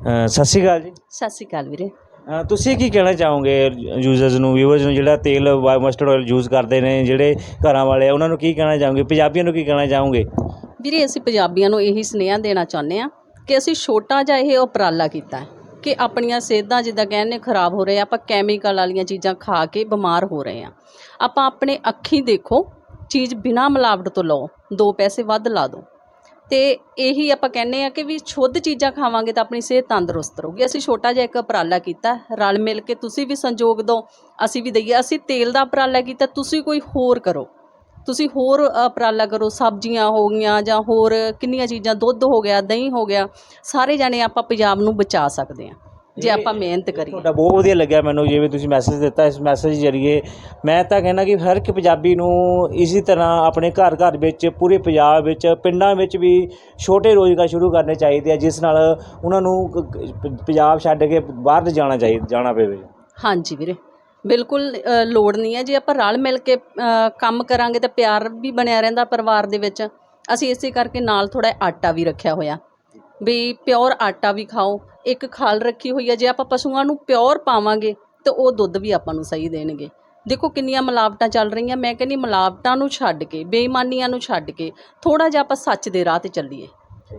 ਅ, ਸਤਿ ਸ਼੍ਰੀ ਅਕਾਲ ਜੀ। ਸਤਿ ਸ਼੍ਰੀ ਅਕਾਲ ਵੀਰੇ। ਅ, ਤੁਸੀਂ ਕੀ ਕਹਿਣਾ ਚਾਹੋਗੇ ਯੂਜ਼ਰਸ ਨੂੰ ਵਿਊਅਰਸ ਨੂੰ ਜਿਹੜਾ ਤੇਲ ਮਸਟਰਡ ਆਇਲ ਯੂਜ਼ ਕਰਦੇ ਨੇ ਜਿਹੜੇ ਘਰਾਂ ਵਾਲੇ ਆ ਉਹਨਾਂ ਨੂੰ ਕੀ ਕਹਿਣਾ ਚਾਹੋਗੇ? ਪੰਜਾਬੀਆਂ ਨੂੰ ਕੀ ਕਹਿਣਾ ਚਾਹੋਗੇ? ਵੀਰੇ ਅਸੀਂ ਪੰਜਾਬੀਆਂ ਨੂੰ ਇਹੀ ਸੁਨੇਹਾ ਦੇਣਾ ਚਾਹੁੰਦੇ ਆ ਕਿ ਅਸੀਂ ਛੋਟਾ ਜਿਹਾ ਇਹ ਉਪਰਾਲਾ ਕੀਤਾ ਹੈ ਕਿ ਆਪਣੀਆਂ ਸਿਹਤਾਂ ਜਿੱਦਾਂ ਕਹਿੰਦੇ ਖਰਾਬ ਹੋ ਰਹੇ ਆ ਆਪਾਂ ਕੈਮੀਕਲ ਵਾਲੀਆਂ ਚੀਜ਼ਾਂ ਖਾ ਕੇ ਬਿਮਾਰ ਹੋ ਰਹੇ ਆ। ਆਪਾਂ ਆਪਣੇ ਅੱਖੀਂ ਦੇਖੋ ਚੀਜ਼ ਬਿਨਾ ਮਿਲਾਵਟ ਤੋਂ ਲਓ ਦੋ ਪੈਸੇ ਵੱਧ ਲਾ ਦਿਓ। ਤੇ ਇਹੀ ਆਪਾਂ ਕਹਿੰਦੇ ਆ ਕਿ ਵੀ ਸ਼ੁੱਧ ਚੀਜ਼ਾਂ ਖਾਵਾਂਗੇ ਤਾਂ ਆਪਣੀ ਸਿਹਤ ਤੰਦਰੁਸਤ ਰਹੂਗੀ। ਅਸੀਂ ਛੋਟਾ ਜਿਹਾ ਇੱਕ ਉਪਰਾਲਾ ਕੀਤਾ, ਰਲ ਮਿਲ ਕੇ ਤੁਸੀਂ ਵੀ ਸੰਯੋਗ ਦਿਓ ਅਸੀਂ ਵੀ ਦਈਏ। ਅਸੀਂ ਤੇਲ ਦਾ ਉਪਰਾਲਾ ਕੀਤਾ, ਤੁਸੀਂ ਕੋਈ ਹੋਰ ਕਰੋ। ਤੁਸੀਂ ਹੋਰ ਉਪਰਾਲਾ ਕਰੋ, ਸਬਜ਼ੀਆਂ ਹੋ ਗਈਆਂ ਜਾਂ ਹੋਰ ਕਿੰਨੀਆਂ ਚੀਜ਼ਾਂ, ਦੁੱਧ ਹੋ ਗਿਆ, ਦਹੀਂ ਹੋ ਗਿਆ, ਸਾਰੇ ਜਾਣੇ ਆਪਾਂ ਪੰਜਾਬ ਨੂੰ ਬਚਾ ਸਕਦੇ ਹਾਂ। ਜੇ ਆਪਾਂ ਮਿਹਨਤ ਕਰੀਏ। ਤੁਹਾਡਾ ਬਹੁਤ ਵਧੀਆ ਲੱਗਿਆ ਮੈਨੂੰ ਜਿਵੇਂ ਤੁਸੀਂ ਮੈਸੇਜ ਦਿੱਤਾ ਇਸ ਮੈਸੇਜ ਜਰੀਏ। ਮੈਂ ਤਾਂ ਕਹਿੰਦਾ ਕਿ ਹਰ ਇੱਕ ਪੰਜਾਬੀ ਨੂੰ ਇਸੇ ਤਰ੍ਹਾਂ ਆਪਣੇ ਘਰ ਘਰ ਵਿੱਚ ਪੂਰੇ ਪੰਜਾਬ ਵਿੱਚ ਪਿੰਡਾਂ ਵਿੱਚ ਵੀ ਛੋਟੇ ਰੋਜ਼ਗਾਰ ਸ਼ੁਰੂ ਕਰਨੇ ਚਾਹੀਦੇ ਆ ਜਿਸ ਨਾਲ ਉਹਨਾਂ ਨੂੰ ਕ- ਪੰਜਾਬ ਛੱਡ ਕੇ ਬਾਹਰ ਜਾਣਾ ਚਾਹੀਦਾ ਜਾਣਾ ਪਵੇ। ਹਾਂਜੀ ਵੀਰੇ। ਬਿਲਕੁਲ ਅ, ਲੋੜ ਨਹੀਂ ਹੈ। ਜੇ ਆਪਾਂ ਰਲ ਮਿਲ ਕੇ ਅ, ਕੰਮ ਕਰਾਂਗੇ ਤਾਂ ਪਿਆਰ ਵੀ ਬਣਿਆ ਰਹਿੰਦਾ ਪਰਿਵਾਰ ਦੇ ਵਿੱਚ। ਅਸੀਂ ਇਸੇ ਕਰਕੇ ਨਾਲ ਥੋੜਾ ਆਟਾ ਵੀ ਰੱਖਿਆ ਹੋਇਆ। ਵੀ ਪਿਓਰ ਆਟਾ ਵੀ ਖਾਓ, ਇੱਕ ਖਾਲ ਰੱਖੀ ਹੋਈ ਹੈ ਜੇ ਆਪਾਂ ਪਸ਼ੂਆਂ ਨੂੰ ਪਿਓਰ ਪਾਵਾਂਗੇ, ਤਾਂ ਉਹ ਦੁੱਧ ਵੀ ਆਪਾਂ ਨੂੰ ਸਹੀ ਦੇਣਗੇ। ਦੇਖੋ ਕਿੰਨੀਆਂ ਮਿਲਾਵਟਾਂ ਚੱਲ ਰਹੀਆਂ, ਮੈਂ ਕਹਿੰਦੀ ਮਿਲਾਵਟਾਂ ਨੂੰ ਛੱਡ ਕੇ, ਬੇਈਮਾਨੀਆਂ ਨੂੰ ਛੱਡ ਕੇ ਥੋੜਾ ਜਿਹਾ ਆਪਾਂ ਸੱਚ ਦੇ ਰਾਹ ਤੇ ਚੱਲੀਏ।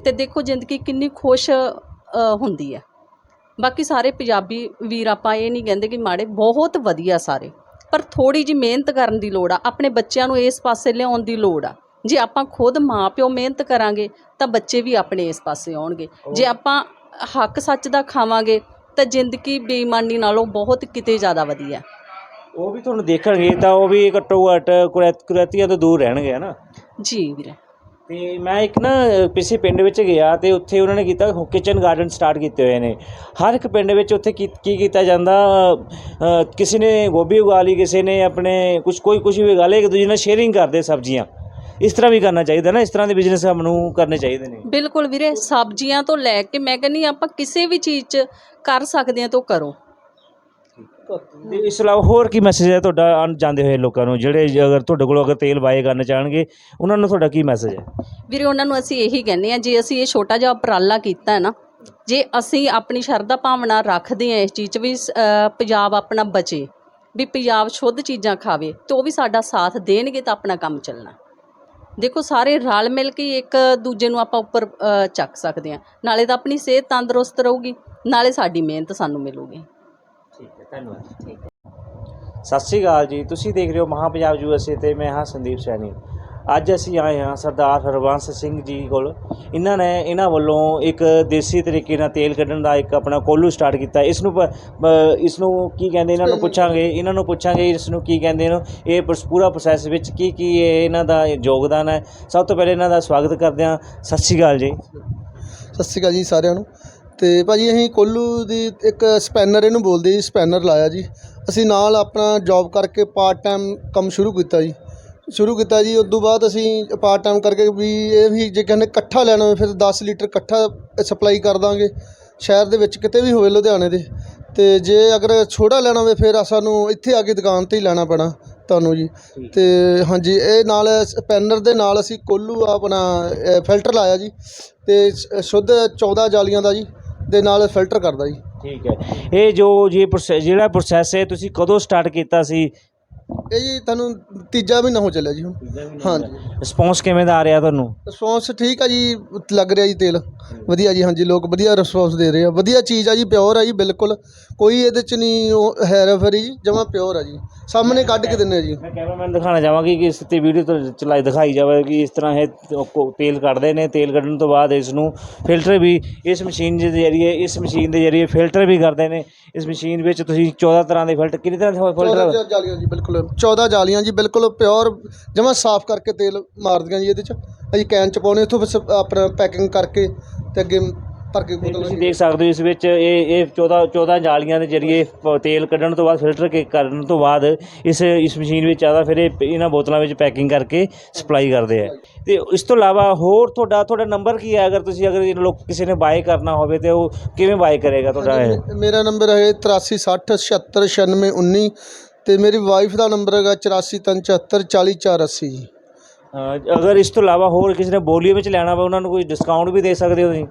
ਤੇ ਦੇਖੋ ਜ਼ਿੰਦਗੀ ਕਿੰਨੀ ਖੁਸ਼ ਹੁੰਦੀ ਹੈ ਬਾਕੀ ਸਾਰੇ ਪੰਜਾਬੀ ਵੀਰ ਆਪਾਂ ਇਹ ਨਹੀਂ ਕਹਿੰਦੇ ਕਿ ਮਾੜੇ, ਬਹੁਤ ਵਧੀਆ ਸਾਰੇ। ਪਰ ਥੋੜੀ ਜੀ ਮਿਹਨਤ ਕਰਨ ਦੀ ਲੋੜ ਆ, ਆਪਣੇ ਬੱਚਿਆਂ ਨੂੰ ਇਸ ਪਾਸੇ ਲਿਆਉਣ ਦੀ ਲੋੜ ਆ। ਜੇ ਆਪਾਂ ਖੁਦ ਮਾਪਿਓ ਮਿਹਨਤ ਕਰਾਂਗੇ ਤਾਂ ਬੱਚੇ ਵੀ ਆਪਣੇ ਇਸ ਪਾਸੇ ਆਉਣਗੇ। ਜੇ ਆਪਾਂ ਹੱਕ ਸੱਚ ਦਾ ਖਾਵਾਂਗੇ ਤਾਂ ਜ਼ਿੰਦਗੀ ਬੇਈਮਾਨੀ ਨਾਲੋਂ ਬਹੁਤ ਕਿਤੇ ਜ਼ਿਆਦਾ ਵਧੀਆ। ਉਹ ਵੀ ਤੁਹਾਨੂੰ ਦੇਖਣਗੇ ਤਾਂ ਉਹ ਵੀ ਘੱਟੋ ਘੱਟ ਕੁਰੈ- ਕੁਰੈਤੀਆਂ ਤੋਂ ਦੂਰ ਰਹਿਣਗੇ ਹਨਾ? ਜੀ ਵੀਰੇ। ਤੇ ਮੈਂ ਇੱਕ ਨਾ ਕਿਸੇ ਪਿੰਡ ਵਿੱਚ ਗਿਆ ਤੇ ਉੱਥੇ ਉਹਨਾਂ ਨੇ ਕੀਤਾ ਕਿਚਨ ਗਾਰਡਨ ਸਟਾਰਟ ਕੀਤੇ ਹੋਏ ਨੇ। ਹਰ ਇੱਕ ਪਿੰਡ ਵਿੱਚ ਉੱਥੇ ਕੀ ਕੀ ਕੀਤਾ ਜਾਂਦਾ ਕਿਸੇ ਨੇ ਗੋਭੀ ਉਗਾ ਲਈ ਕਿਸੇ ਨੇ ਆਪਣੇ ਕੁਝ ਕੋਈ ਕੁਝ ਵੀ ਉਗਾ ਲਿਆ ਇੱਕ ਦੂਜੇ ਨਾਲ ਸ਼ੇਅਰਿੰਗ ਕਰਦੇ ਸਬਜ਼ੀਆਂ। ਇਸ ਤਰ੍ਹਾਂ ਵੀ ਕਰਨਾ ਚਾਹੀਦਾ ਨਾ ਇਸ ਤਰ੍ਹਾਂ ਦੇ ਬਿਜ਼ਨਸ ਸਾਨੂੰ ਕਰਨੇ ਚਾਹੀਦੇ ਨੇ। ਬਿਲਕੁਲ ਵੀਰੇ ਸਬਜ਼ੀਆਂ ਤੋਂ ਲੈ ਕੇ ਮੈਂ ਕਹਿੰਦੀ ਆਪਾਂ ਕਿਸੇ ਵੀ ਚੀਜ਼ 'ਚ ਕਰ ਸਕਦੇ ਹਾਂ ਤਾਂ ਕਰੋ। ਤੇ ਇਸ ਤੋਂ ਇਲਾਵਾ ਹੋਰ ਕੀ ਮੈਸੇਜ ਹੈ ਤੁਹਾਡਾ ਆਉਣ ਜਾਂਦੇ ਹੋਏ ਲੋਕਾਂ ਨੂੰ ਜਿਹੜੇ ਅਗਰ ਤੁਹਾਡੇ ਕੋਲੋਂ ਅਗਰ ਤੇਲ ਬਾਏ ਕਰਨਾ ਚਾਹਣਗੇ ਉਹਨਾਂ ਨੂੰ ਤੁਹਾਡਾ ਕੀ ਮੈਸੇਜ ਹੈ? ਵੀਰੇ ਉਹਨਾਂ ਨੂੰ ਅਸੀਂ ਇਹੀ ਕਹਿੰਦੇ ਆ ਜੇ ਅਸੀਂ ਇਹ ਛੋਟਾ ਜਿਹਾ ਉਪਰਾਲਾ ਕੀਤਾ ਹੈ ਨਾ ਜੇ ਅਸੀਂ ਆਪਣੀ ਸ਼ਰਧਾ ਭਾਵਨਾ ਰੱਖਦੇ ਆ ਇਸ ਚੀਜ਼ 'ਚ ਵੀ ਸ- ਅ, ਪੰਜਾਬ ਆਪਣਾ ਬਚੇ ਵੀ ਪੰਜਾਬ ਸ਼ੁੱਧ ਚੀਜ਼ਾਂ ਖਾਵੇ ਤੇ ਉਹ ਵੀ ਸਾਡਾ ਸਾਥ ਦੇਣਗੇ ਤਾਂ ਆਪਣਾ ਕੰਮ ਚੱਲਣਾ। ਦੇਖੋ ਸਾਰੇ ਰਲ ਮਿਲ ਕੇ ਇੱਕ ਦੂਜੇ ਨੂੰ ਆਪਾਂ ਉੱਪਰ ਚੱਕ ਸਕਦੇ ਆ ਨਾਲੇ ਤਾਂ ਆਪਣੀ ਸਿਹਤ ਤੰਦਰੁਸਤ ਰਹੂਗੀ ਨਾਲੇ ਸਾਡੀ ਮਿਹਨਤ ਸਾਨੂੰ ਮਿਲੂਗੀ। ਠੀਕ ਹੈ ਧੰਨਵਾਦ। ਸਤਿ ਸ਼੍ਰੀ ਅਕਾਲ ਜੀ। ਤੁਸੀਂ ਦੇਖ ਰਹੇ ਹੋ ਮਹਾ ਪੰਜਾਬ ਯੂਐਸਏ ਤੇ ਮੈਂ ਹਾਂ ਸੰਦੀਪ ਸੈਣੀ। ਅੱਜ ਅਸੀਂ ਆਏ ਹਾਂ ਸਰਦਾਰ ਹਰਵੰਸ ਸਿੰਘ ਜੀ ਕੋਲ। ਇਹਨਾਂ ਨੇ ਇਹਨਾਂ ਵੱਲੋਂ ਇੱਕ ਦੇਸੀ ਤਰੀਕੇ ਨਾਲ ਤੇਲ ਕੱਢਣ ਦਾ ਇੱਕ ਆਪਣਾ ਕੋਲੂ ਸਟਾਰਟ ਕੀਤਾ। ਇਸ ਨੂੰ ਇਸ ਨੂੰ ਕੀ ਕਹਿੰਦੇ ਇਹਨਾਂ ਨੂੰ ਪੁੱਛਾਂਗੇ ਇਹਨਾਂ ਨੂੰ ਪੁੱਛਾਂਗੇ ਇਸ ਨੂੰ ਕੀ ਕਹਿੰਦੇ ਨੇ। ਇਹ ਪੂਰਾ ਪ੍ਰੋਸੈਸ ਵਿੱਚ ਕੀ ਕੀ ਇਹ ਇਹਨਾਂ ਦਾ ਯੋਗਦਾਨ ਹੈ। ਸਭ ਤੋਂ ਪਹਿਲੇ ਇਹਨਾਂ ਦਾ ਸਵਾਗਤ ਕਰਦੇ ਹਾਂ। ਸਤਿ ਸ਼੍ਰੀ ਅਕਾਲ ਜੀ। ਸਤਿ ਸ਼੍ਰੀ ਅਕਾਲ ਜੀ ਸਾਰਿਆਂ ਨੂੰ। ਤੇ ਭਾਜੀ ਅਸੀਂ ਕੋਲੂ ਦੀ ਇੱਕ ਸਪੈਨਰ ਇਹਨੂੰ ਬੋਲਦੇ ਜੀ ਸਪੈਨਰ ਲਾਇਆ ਜੀ। ਅਸੀਂ ਨਾਲ ਆਪਣਾ ਜੌਬ ਕਰਕੇ ਪਾਰਟ ਟਾਈਮ ਕੰਮ ਸ਼ੁਰੂ ਕੀਤਾ ਜੀ। ਸ਼ੁਰੂ ਕੀਤਾ ਜੀ ਉਸ ਤੋਂ ਬਾਅਦ ਅਸੀਂ ਪਾਰਟ ਟਾਈਮ ਕਰਕੇ ਵੀ ਇਹ ਵੀ ਜੇ ਕਹਿੰਦੇ ਇਕੱਠਾ ਲੈਣਾ ਹੋਵੇ ਫਿਰ 10 ਲੀਟਰ ਇਕੱਠਾ ਸਪਲਾਈ ਕਰ ਦਾਂਗੇ। ਸ਼ਹਿਰ ਦੇ ਵਿੱਚ ਕਿਤੇ ਵੀ ਹੋਵੇ ਲੁਧਿਆਣੇ ਦੇ। ਤੇ ਜੇ ਅਗਰ ਛੋਟਾ ਲੈਣਾ ਹੋਵੇ ਫਿਰ ਸਾਨੂੰ ਇੱਥੇ ਆ ਕੇ ਦੁਕਾਨ ਤੇ ਹੀ ਲੈਣਾ ਪੈਣਾ ਤੁਹਾਨੂੰ ਜੀ। ਤੇ ਹਾਂਜੀ ਇਹ ਨਾਲ ਸਪੈਨਰ ਦੇ ਨਾਲ ਅਸੀਂ ਕੋਲੂ ਆਪਣਾ ਫਿਲਟਰ ਲਾਇਆ ਜੀ। ਤੇ ਸ਼ੁੱਧ 14 ਜਾਲੀਆਂ ਦਾ ਜੀ ਦੇ ਨਾਲ ਫਿਲਟਰ ਕਰਦਾ ਜੀ। ਠੀਕ ਹੈ। ਇਹ ਜੋ ਜੀ ਜਿਹੜਾ ਪ੍ਰੋਸੈਸ ਹੈ ਤੁਸੀਂ ਕਦੋਂ ਸਟਾਰਟ ਕੀਤਾ ਸੀ? ਇਹ ਜੀ ਤੁਹਾਨੂੰ ਤੀਜਾ ਮਹੀਨਾ ਹੋ ਚੱਲਿਆ ਜੀ ਹੁਣ। ਹਾਂਜੀ। ਰਿਸਪੌਂਸ ਕਿਵੇਂ ਦਾ ਆ ਰਿਹਾ ਤੁਹਾਨੂੰ? ਰਿਸਪੌਂਸ ਠੀਕ ਆ ਜੀ ਲੱਗ ਰਿਹਾ ਜੀ ਤੇਲ। ਵਧੀਆ ਜੀ ਹਾਂਜੀ ਲੋਕ ਵਧੀਆ ਰਿਸਪੌਂਸ ਦੇ ਰਹੇ ਆ। ਵਧੀਆ ਚੀਜ਼ ਆ ਜੀ ਪਿਓਰ ਆ ਜੀ ਬਿਲਕੁਲ। ਕੋਈ ਇਹਦੇ ਚ ਨਹੀਂ ਉਹ ਹੈਰਾ ਫੇਰੀ ਜੀ ਜਮਾ ਪਿਓਰ ਆ ਜੀ। ਸਾਹਮਣੇ ਕੱਢ ਕੇ ਦਿੰਨੇ ਆ ਜੀ। ਮੈਂ ਕੈਮਰਾਮੈਨ ਦਿਖਾਣਾ ਚਾਹਾਂਗੀ ਕਿ ਇਸ ਤੇ ਵੀਡੀਓ ਤੋਂ ਚਲਾਈ ਦਿਖਾਈ ਜਾਵੇ ਕਿ ਇਸ ਤਰ੍ਹਾਂ ਇਹ ਤੇਲ ਕੱਢਦੇ ਨੇ ਤੇਲ ਕੱਢਣ ਤੋਂ ਬਾਅਦ ਇਸ ਨੂੰ ਫਿਲਟਰ ਵੀ ਇਸ ਮਸ਼ੀਨ ਦੇ ਜ਼ਰੀਏ ਇਸ ਮਸ਼ੀਨ ਦੇ ਜ਼ਰੀਏ ਫਿਲਟਰ ਵੀ ਕਰਦੇ ਨੇ। ਇਸ ਮਸ਼ੀਨ ਵਿੱਚ ਤੁਸੀਂ 14 ਤਰ੍ਹਾਂ ਦੇ ਫਿਲਟਰ ਕਿੰਨੇ ਤਰ੍ਹਾਂ ਦੇ 14 ਫਿਲਟਰ ਜੀ ਬਿਲਕੁਲ। 14 ਜਾਲੀਆਂ ਜੀ ਬਿਲਕੁਲ ਪਿਓਰ ਜਮਾ ਸਾਫ਼ ਕਰਕੇ ਤੇਲ ਮਾਰਦੀਆਂ ਜੀ ਇਹਦੇ ਚ। ਅਸੀਂ ਕੈਨ ਚ ਪਾਉਣੇ ਉੱਥੋਂ ਬਸ ਆਪਣਾ ਪੈਕਿੰਗ ਕਰਕੇ ਤੇ ਅੱਗੇ ਭਰ ਕੇ ਬੋਤਲ ਤੁਸੀਂ ਦੇਖ ਸਕਦੇ ਹੋ ਇਸ ਵਿੱਚ ਇਹ ਇਹ 14 14 ਜਾਲੀਆਂ ਦੇ ਜ਼ਰੀਏ ਤੇਲ ਕੱਢਣ ਤੋਂ ਬਾਅਦ ਫਿਲਟਰ ਕੇ ਕਰਨ ਤੋਂ ਬਾਅਦ ਇਸ ਇਸ ਮਸ਼ੀਨ ਵਿੱਚ ਆਦਾ ਫਿਰ ਇਹ ਇਹਨਾਂ ਬੋਤਲਾਂ ਵਿੱਚ ਪੈਕਿੰਗ ਕਰਕੇ ਸਪਲਾਈ ਕਰਦੇ ਆ। ਤੇ ਇਸ ਤੋਂ ਇਲਾਵਾ ਹੋਰ ਤੁਹਾਡਾ ਤੁਹਾਡਾ ਨੰਬਰ ਕੀ ਹੈ? ਅਗਰ ਤੁਸੀਂ ਅਗਰ ਲੋਕ ਕਿਸੇ ਨੇ ਬਾਏ ਕਰਨਾ ਹੋਵੇ ਤੇ ਉਹ ਕਿਵੇਂ ਬਾਏ ਕਰੇਗਾ ਤੁਹਾਡਾ ਮੇਰਾ ਨੰਬਰ ਹੈ 8360769619 ਤੇ ਮੇਰੀ ਵਾਈਫ ਦਾ ਨੰਬਰ ਹੈਗਾ 8437744480 ਜੀ। ਅਗਰ ਇਸ ਤੋਂ ਇਲਾਵਾ ਹੋਰ ਕਿਸੇ ਨੇ ਬੋਲੀ ਵਿੱਚ ਲੈਣਾ ਵਾ ਉਹਨਾਂ ਨੂੰ ਕੋਈ ਡਿਸਕਾਊਂਟ ਵੀ ਦੇ ਸਕਦੇ ਹੋ ਤੁਸੀਂ?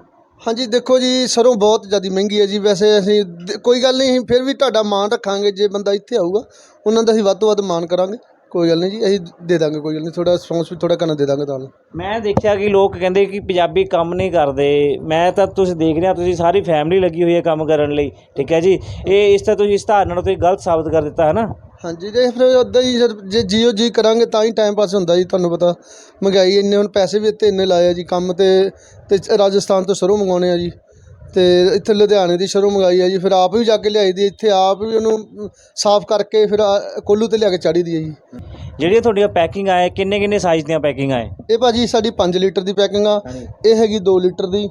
ਹਾਂਜੀ ਦੇਖੋ ਜੀ ਸਰੋਂ ਬਹੁਤ ਜ਼ਿਆਦਾ ਮਹਿੰਗੀ ਹੈ ਜੀ। ਵੈਸੇ ਅਸੀਂ ਦ- ਕੋਈ ਗੱਲ ਨਹੀਂ ਅਸੀਂ ਫਿਰ ਵੀ ਤੁਹਾਡਾ ਮਾਣ ਰੱਖਾਂਗੇ। ਜੇ ਬੰਦਾ ਇੱਥੇ ਆਊਗਾ ਉਹਨਾਂ ਦਾ ਅਸੀਂ ਵੱਧ ਤੋਂ ਵੱਧ ਮਾਣ ਕਰਾਂਗੇ। ਕੋਈ ਗੱਲ ਨਹੀਂ ਜੀ ਅਸੀਂ ਦੇ ਦਾਂਗੇ ਕੋਈ ਗੱਲ ਨਹੀਂ ਥੋੜਾ ਰਿਸਪੌਂਸ ਵੀ ਥੋੜਾ ਕਰਨਾ ਦੇ ਦਾਂਗੇ ਤੁਹਾਨੂੰ। ਮੈਂ ਦੇਖਿਆ ਕਿ ਲੋਕ ਕਹਿੰਦੇ ਕਿ ਪੰਜਾਬੀ ਕੰਮ ਨਹੀਂ ਕਰਦੇ। ਮੈਂ ਤਾਂ ਤੁਸੀਂ ਦੇਖ ਰਿਹਾ ਤੁਸੀਂ ਸਾਰੀ ਫੈਮਿਲੀ ਲੱਗੀ ਹੋਈ ਹੈ ਕੰਮ ਕਰਨ ਲਈ ਠੀਕ ਹੈ ਜੀ? ਇਹ ਇਸ ਤਰ੍ਹਾਂ ਤੁਸੀਂ ਇਸ ਧਾਰਨਾ ਨੂੰ ਤੁਸੀਂ ਗਲਤ ਸਾਬਤ ਕਰ ਦਿੱਤਾ ਹੈ ਨਾ ਹਾਂਜੀ ਜੇ ਫਿਰ ਉੱਦਾਂ ਹੀ ਜਦ- ਜੇ ਜੀਓ ਜੀ ਕਰਾਂਗੇ ਤਾਂ ਹੀ ਟਾਈਮ ਪਾਸ ਹੁੰਦਾ ਜੀ ਤੁਹਾਨੂੰ ਪਤਾ। ਮਹਿੰਗਾਈ ਇੰਨੇ ਹੁਣ ਪੈਸੇ ਵੀ ਇੱਥੇ ਇੰਨੇ ਲਾਏ ਆ ਜੀ ਕੰਮ ਤੇ ਤੇ ਰਾਜਸਥਾਨ ਤੋਂ ਸਰੋਂ ਮੰਗਾਉਣੇ ਆ ਜੀ। ਤੇ ਇੱਥੇ ਲੁਧਿਆਣੇ ਦੀ ਸਰੋਂ ਮੰਗਾਈ ਆ ਜੀ ਫਿਰ ਆਪ ਵੀ ਜਾ ਕੇ ਲਿਆਈ ਦੀ ਇੱਥੇ ਆਪ ਵੀ ਉਹਨੂੰ ਸਾਫ਼ ਕਰਕੇ ਫਿਰ ਆ- ਕੋਲੂ ਤੇ ਲਿਆ ਕੇ ਚਾੜੀ ਦੀ ਹੈ ਜੀ। ਜਿਹੜੀਆਂ ਤੁਹਾਡੀਆਂ ਪੈਕਿੰਗ ਆਏ ਕਿੰਨੇ ਕਿੰਨੇ ਸਾਈਜ਼ ਦੀਆਂ ਪੈਕਿੰਗ ਆਏ? ਇਹ ਭਾਜੀ ਸਾਡੀ 5 ਲੀਟਰ ਦੀ ਪੈਕਿੰਗ ਆ ਇਹ ਹੈਗੀ 2 ਲੀਟਰ ਦੀ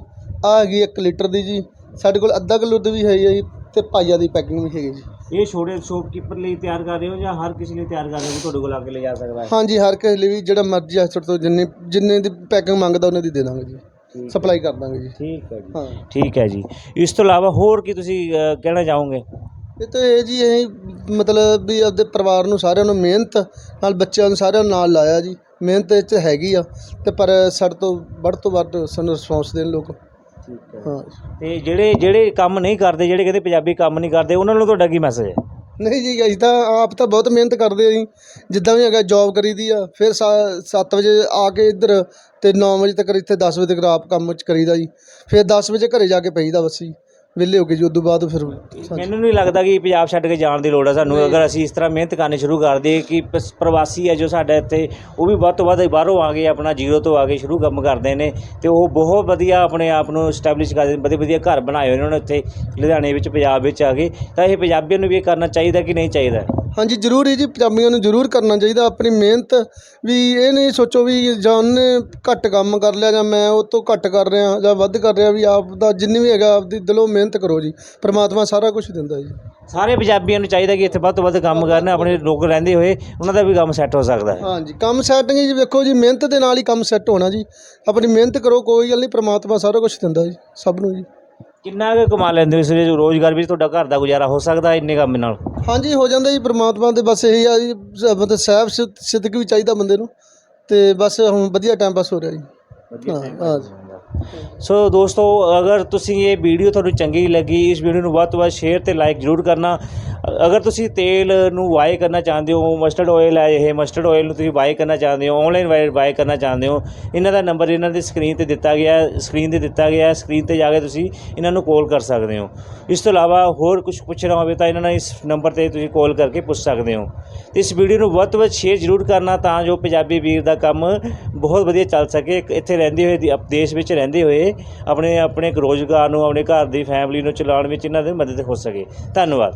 ਆ ਹੈਗੀ 1 ਲੀਟਰ ਦੀ ਜੀ। ਸਾਡੇ ਕੋਲ ਅੱਧਾ ਕਿਲੋ ਦੀ ਵੀ ਹੈਗੀ ਆ ਜੀ ਤੇ ਪਾਈਆ ਦੀ ਪੈਕਿੰਗ ਵੀ ਹੈਗੀ ਜੀ। ਇਹ ਛੋਟੇ ਸ਼ੋਪਕੀਪਰ ਲਈ ਤਿਆਰ ਕਰ ਰਹੇ ਹੋ ਜਾਂ ਹਰ ਕਿਸੇ ਲਈ ਤਿਆਰ ਕਰ ਰਹੇ ਹੋ ਤੁਹਾਡੇ ਕੋਲ ਆ ਕੇ ਲੈ ਜਾ ਸਕਦਾ ਹੈ? ਹਾਂਜੀ ਹਰ ਕਿਸੇ ਲਈ ਵੀ ਜਿਹੜਾ ਮਰਜ਼ੀ ਅਸਰ ਤੋਂ ਜਿੰਨੇ ਜਿੰਨੇ ਦੀ ਪੈਕਿੰਗ ਮੰਗਦਾ ਉਹਨੇ ਦੀ ਦੇ ਦਾਂਗੇ ਜੀ। ਸਪਲਾਈ ਕਰ ਦਾਂਗੇ ਜੀ। ਠੀਕ ਹੈ ਜੀ। ਹਾਂ। ਠੀਕ ਹੈ ਜੀ। ਇਸ ਤੋਂ ਇਲਾਵਾ ਹੋਰ ਕੀ ਤੁਸੀਂ ਅ, ਕਹਿਣਾ ਚਾਹੋਗੇ? ਇਹ ਤਾਂ ਇਹ ਜੀ ਇਹ ਮਤਲਬ ਵੀ ਆਪਦੇ ਪਰਿਵਾਰ ਨੂੰ ਸਾਰਿਆਂ ਨੂੰ ਮਿਹਨਤ ਨਾਲ ਬੱਚਿਆਂ ਨੂੰ ਸਾਰਿਆਂ ਨੂੰ ਨਾਲ ਲਾਇਆ ਜੀ। ਮਿਹਨਤ ਇਹ 'ਚ ਹੈਗੀ ਆ ਤੇ ਪਰ ਸਾਡੇ ਤੋਂ ਵੱਧ ਤੋਂ ਵੱਧ ਸਾਨੂੰ ਰਿਸਪੌਂਸ ਦੇਣ ਲੋਕ। ਠੀਕ ਹੈ। ਹਾਂ। ਤੇ ਜਿਹੜੇ ਜਿਹੜੇ ਕੰਮ ਨਹੀਂ ਕਰਦੇ ਜਿਹੜੇ ਕਹਿੰਦੇ ਪੰਜਾਬੀ ਕੰਮ ਨਹੀਂ ਕਰਦੇ ਉਹਨਾਂ ਨੂੰ ਤੁਹਾਡਾ ਕੀ ਮੈਸੇਜ ਹੈ? ਨਹੀਂ ਜੀ, ਅਸੀਂ ਤਾਂ ਆਪ ਤਾਂ ਬਹੁਤ ਮਿਹਨਤ ਕਰਦੇ ਆ ਜੀ। ਜਿੱਦਾਂ ਵੀ ਹੈਗਾ ਜੌਬ ਕਰੀਦੀ ਆ, ਫਿਰ 7 ਵਜੇ ਆ ਕੇ ਇੱਧਰ ਤੇ 9 ਵਜੇ ਤੱਕ ਇੱਥੇ 10 ਵਜੇ ਤੱਕ ਆਪ ਕੰਮ ਚ ਕਰੀਦਾ ਜੀ। ਫਿਰ 10 ਵਜੇ ਘਰੇ ਜਾ ਕੇ ਪਈਦਾ ਬਸ ਜੀ। ਵਿਹਲੇ ਹੋ ਕੇ ਜੀ ਉਦੋਂ ਬਾਅਦ ਫਿਰ ਮੈਨੂੰ ਨਹੀਂ ਲੱਗਦਾ ਕਿ ਪੰਜਾਬ ਛੱਡ ਕੇ ਜਾਣ ਦੀ ਲੋੜ ਹੈ ਸਾਨੂੰ। ਅਗਰ ਅਸੀਂ ਇਸ ਤਰ੍ਹਾਂ ਮਿਹਨਤ ਕਰਨੀ ਸ਼ੁਰੂ ਕਰ ਦਈਏ ਕਿ ਪਸ- ਪ੍ਰਵਾਸੀ ਹੈ ਜੋ ਸਾਡਾ ਇੱਥੇ ਉਹ ਵੀ ਵੱਧ ਤੋਂ ਵੱਧ ਬਾਹਰੋਂ ਆ ਗਏ ਆਪਣਾ ਜ਼ੀਰੋ ਤੋਂ ਆ ਕੇ ਸ਼ੁਰੂ ਕੰਮ ਕਰਦੇ ਨੇ ਤੇ ਉਹ ਬਹੁਤ ਵਧੀਆ ਆਪਣੇ ਆਪ ਨੂੰ ਸਟੈਬਲਿਸ਼ ਕਰਦੇ ਨੇ ਵਧੀਆ ਵਧੀਆ ਘਰ ਬਣਾਏ ਹੋਏ ਨੇ ਉਹਨਾਂ ਨੇ ਇੱਥੇ ਲੁਧਿਆਣੇ ਵਿੱਚ ਪੰਜਾਬ ਵਿੱਚ ਆ ਕੇ। ਤਾਂ ਇਹ ਪੰਜਾਬੀਆਂ ਨੂੰ ਵੀ ਇਹ ਕਰਨਾ ਚਾਹੀਦਾ ਕਿ ਨਹੀਂ ਚਾਹੀਦਾ? ਹਾਂਜੀ ਜ਼ਰੂਰ ਹੀ ਜੀ ਪੰਜਾਬੀਆਂ ਨੂੰ ਜ਼ਰੂਰ ਕਰਨਾ ਚਾਹੀਦਾ ਆਪਣੀ ਮਿਹਨਤ ਵੀ ਇਹ ਨਹੀਂ ਸੋਚੋ ਵੀ ਜਾਂ ਉਹਨੇ ਘੱਟ ਕੰਮ ਕਰ ਲਿਆ ਜਾਂ ਮੈਂ ਉਹ ਤੋਂ ਘੱਟ ਕਰ ਰਿਹਾ ਜਾਂ ਵੱਧ ਕਰ ਰਿਹਾ ਵੀ ਆਪ ਦਾ ਜਿੰਨੀ ਵੀ ਹੈਗਾ ਆਪਦੀ ਦਿਲੋਂ ਮਿਹਨਤ ਕਰੋ ਜੀ ਪ੍ਰਮਾਤਮਾ ਸਾਰਾ ਕੁਝ ਦਿੰਦਾ ਜੀ। ਸਾਰੇ ਪੰਜਾਬੀਆਂ ਨੂੰ ਚਾਹੀਦਾ ਕਿ ਇੱਥੇ ਵੱਧ ਤੋਂ ਵੱਧ ਕੰਮ ਕਰਨ ਆਪਣੇ ਲੋਕ ਰਹਿੰਦੇ ਹੋਏ ਉਹਨਾਂ ਦਾ ਵੀ ਕੰਮ ਸੈੱਟ ਹੋ ਸਕਦਾ ਹੈ। ਹਾਂਜੀ ਕੰਮ ਸੈਟਿੰਗ ਜੀ ਵੇਖੋ ਜੀ ਮਿਹਨਤ ਦੇ ਨਾਲ ਹੀ ਕੰਮ ਸੈੱਟ ਹੋਣਾ ਜੀ ਆਪਣੀ ਮਿਹਨਤ ਕਰੋ ਕੋਈ ਗੱਲ ਨਹੀਂ ਪ੍ਰਮਾਤਮਾ ਸਾਰਾ ਕੁਝ ਦਿੰਦਾ ਜੀ ਸਭ ਨੂੰ ਜੀ। ਕਿੰਨਾ ਕੁ ਕਮਾ ਲੈਂਦੇ ਹੋ ਇਸ ਵਿੱਚ ਰੋਜ਼ਗਾਰ ਵਿੱਚ ਤੁਹਾਡਾ ਘਰ ਦਾ ਗੁਜ਼ਾਰਾ ਹੋ ਸਕਦਾ ਇੰਨੇ ਕੰਮ ਨਾਲ? ਹਾਂਜੀ ਹੋ ਜਾਂਦਾ ਜੀ ਪ੍ਰਮਾਤਮਾ ਦੇ ਬਸ ਇਹੀ ਆ ਜੀ ਮਤਲਬ ਸਹਿਬ ਸਿ- ਸਿੱਧਕ ਵੀ ਚਾਹੀਦਾ ਬੰਦੇ ਨੂੰ ਤੇ ਬਸ ਹੁਣ ਵਧੀਆ ਟਾਈਮ ਪਾਸ ਹੋ ਰਿਹਾ ਜੀ। ਹਾਂ ਹਾਂ ਸੋ ਦੋਸਤੋ, ਅਗਰ ਤੁਸੀਂ ਇਹ ਵੀਡੀਓ ਤੁਹਾਨੂੰ ਚੰਗੀ ਲੱਗੀ, ਇਸ ਵੀਡੀਓ ਨੂੰ ਵੱਧ ਤੋਂ ਵੱਧ ਸ਼ੇਅਰ ਤੇ ਲਾਈਕ ਜ਼ਰੂਰ ਕਰਨਾ। ਅਗਰ ਤੁਸੀਂ ਤੇਲ ਨੂੰ ਵਾਏ ਕਰਨਾ ਚਾਹੁੰਦੇ ਹੋ ਮਸਟਰਡ ਆਇਲ ਹੈ ਇਹ ਮਸਟਰਡ ਆਇਲ ਨੂੰ ਤੁਸੀਂ ਵਾਏ ਕਰਨਾ ਚਾਹੁੰਦੇ ਹੋ ਆਨਲਾਈਨ ਵਾਏ ਵਾਏ ਕਰਨਾ ਚਾਹੁੰਦੇ ਹੋ, ਇਹਨਾਂ ਦਾ ਨੰਬਰ ਇਹਨਾਂ ਦੀ ਸਕਰੀਨ ਤੇ ਦਿੱਤਾ ਗਿਆ ਸਕਰੀਨ ਤੇ ਦਿੱਤਾ ਗਿਆ ਸਕਰੀਨ ਤੇ ਜਾ ਕੇ ਤੁਸੀਂ ਇਹਨਾਂ ਨੂੰ ਕਾਲ ਕਰ ਸਕਦੇ ਹੋ। ਇਸ ਤੋਂ ਇਲਾਵਾ ਹੋਰ ਕੁਝ ਪੁੱਛਣਾ ਹੋਵੇ ਤਾਂ ਇਹਨਾਂ ਨਾਲ ਇਸ ਨੰਬਰ ਤੇ ਤੁਸੀਂ ਕਾਲ ਕਰਕੇ ਪੁੱਛ ਸਕਦੇ ਹੋ। ਤੇ ਇਸ ਵੀਡੀਓ ਨੂੰ ਵੱਧ ਤੋਂ ਵੱਧ ਸ਼ੇਅਰ ਜ਼ਰੂਰ ਕਰਨਾ ਤਾਂ ਜੋ ਪੰਜਾਬੀ ਵੀਰ ਦਾ ਕੰਮ ਬਹੁਤ ਵਧੀਆ ਚੱਲ ਸਕੇ ਇੱਥੇ ਰਹਿੰਦੇ ਹੋਏ ਦੇਸ਼ ਵਿੱਚ ਰਹਿੰਦੇ ਹੋਏ ਆਪਣੇ ਆਪਣੇ ਇੱਕ ਰੋਜ਼ਗਾਰ ਨੂੰ, ਆਪਣੇ ਘਰ ਦੀ ਫੈਮਿਲੀ ਨੂੰ ਚਲਾਉਣ ਵਿੱਚ ਇਹਨਾਂ ਦੀ ਮਦਦ ਹੋ ਸਕੇ। ਧੰਨਵਾਦ।